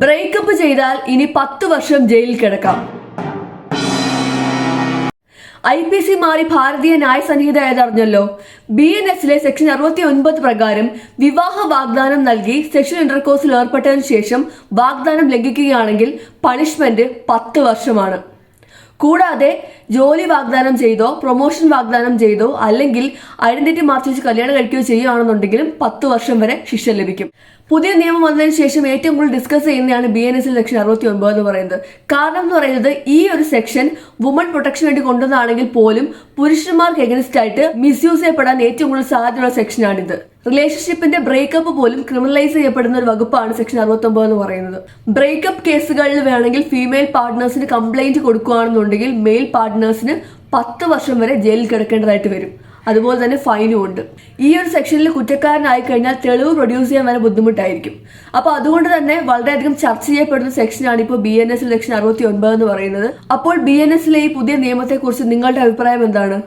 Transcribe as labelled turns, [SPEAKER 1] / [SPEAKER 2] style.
[SPEAKER 1] Breakup ചെയ്താൽ ഇനി പത്ത് വർഷം ജയിലിൽ കിടക്കാം. ഐ പി സി മാറി ഭാരതീയ ന്യായ സംഹിത ഏതറിഞ്ഞല്ലോ ബി എൻ എസിലെ സെക്ഷൻ അറുപത്തി ഒൻപത് പ്രകാരം വിവാഹ വാഗ്ദാനം നൽകി സെക്ഷൻ ഇന്റർകോഴ്സിൽ ഏർപ്പെട്ടതിനു ശേഷം വാഗ്ദാനം ലംഘിക്കുകയാണെങ്കിൽ പണിഷ്മെന്റ് പത്ത് വർഷമാണ്. കൂടാതെ ജോലി വാഗ്ദാനം ചെയ്തോ പ്രൊമോഷൻ വാഗ്ദാനം ചെയ്തോ അല്ലെങ്കിൽ ഐഡന്റിറ്റി മാർച്ച് വെച്ച് കല്യാണം കഴിക്കുകയോ ചെയ്യുകയാണെന്നുണ്ടെങ്കിലും പത്ത് വർഷം വരെ ശിക്ഷ ലഭിക്കും. പുതിയ നിയമം വന്നതിന് ശേഷം ഏറ്റവും കൂടുതൽ ഡിസ്കസ് ചെയ്യുന്നതാണ് ബി എൻ എസ് സെക്ഷൻ അറുപത്തി ഒൻപത് എന്ന് പറയുന്നത്. കാരണം എന്ന് പറയുന്നത് ഈ ഒരു സെക്ഷൻ വുമൺ പ്രൊട്ടക്ഷൻ വേണ്ടി കൊണ്ടുവന്നതാണെങ്കിൽ പോലും പുരുഷന്മാർക്ക് എഗൻസ്റ്റ് ആയിട്ട് മിസ്യൂസ് ചെയ്യപ്പെടാൻ ഏറ്റവും കൂടുതൽ സാധ്യതയുള്ള സെക്ഷനാണിത് റിലേഷൻഷിപ്പിന്റെ ബ്രേക്കപ്പ് പോലും ക്രിമിനലൈസ് ചെയ്യപ്പെടുന്ന ഒരു വകുപ്പാണ് സെക്ഷൻ അറുപത്തൊമ്പത് എന്ന് പറയുന്നത്. ബ്രേക്കപ്പ് കേസുകളിൽ വേണമെങ്കിൽ ഫീമെയിൽ പാർട്ട്നേഴ്സിന് കംപ്ലൈന്റ് കൊടുക്കുകയാണെന്നുണ്ടെങ്കിൽ മെയിൽ പാർട്ട്നേഴ്സിന് പത്ത് വർഷം വരെ ജയിലിൽ കിടക്കേണ്ടതായിട്ട് വരും. അതുപോലെ തന്നെ ഫൈനും ഉണ്ട്. ഈ ഒരു സെക്ഷനിൽ കുറ്റക്കാരനായി കഴിഞ്ഞാൽ തെളിവ് പ്രൊഡ്യൂസ് ചെയ്യാൻ വരെ ബുദ്ധിമുട്ടായിരിക്കും. അപ്പോൾ അതുകൊണ്ട് തന്നെ വളരെയധികം ചർച്ച ചെയ്യപ്പെടുന്ന സെക്ഷനാണ് ഇപ്പോൾ ബി എൻ എസ് സെക്ഷൻ അറുപത്തി ഒൻപത് എന്ന് പറയുന്നത്. അപ്പോൾ ബി എൻ എസിലെ ഈ പുതിയ നിയമത്തെക്കുറിച്ച് നിങ്ങളുടെ അഭിപ്രായം എന്താണ്?